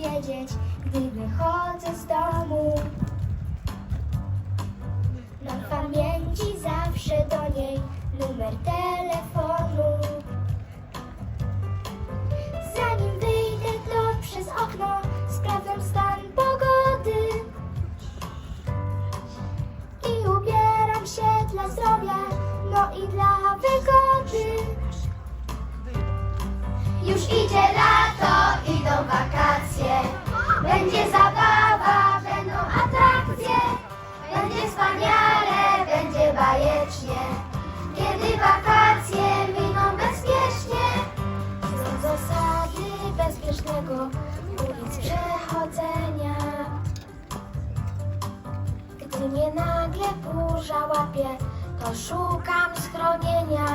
wiedzieć, gdy wychodzę z domu. Mam pamięci zawsze do niej numer telefonu. Zanim wyjdę, to przez okno sprawdzam stan pogody. I ubieram się dla zdrowia, no i dla wygody. Wspaniale, będzie bajecznie. Kiedy wakacje miną bezpiecznie. Są zasady bezpiecznego ulic przechodzenia. Gdy mnie nagle burza łapie, to szukam schronienia.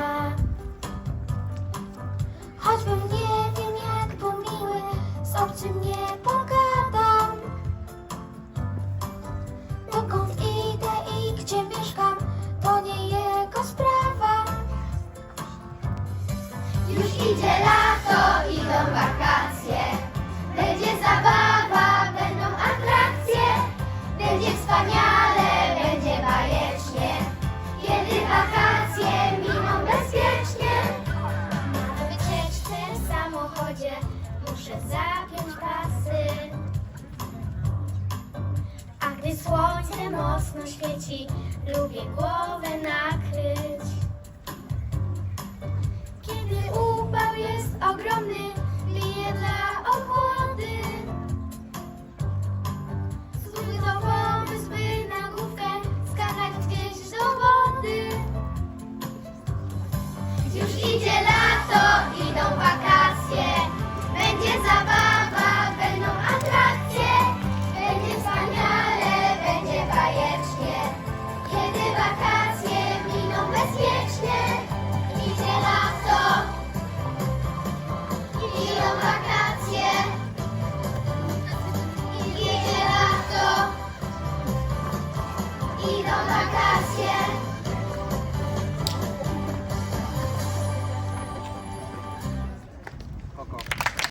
Choćbym nie wiem jak był miły, z obcym nie idzie lato, idą wakacje. Będzie zabawa, będą atrakcje. Będzie wspaniale, będzie bajecznie. Kiedy wakacje miną bezpiecznie. Na wycieczce w samochodzie muszę zapiąć pasy. A gdy słońce mocno świeci, lubię głowę nakryć.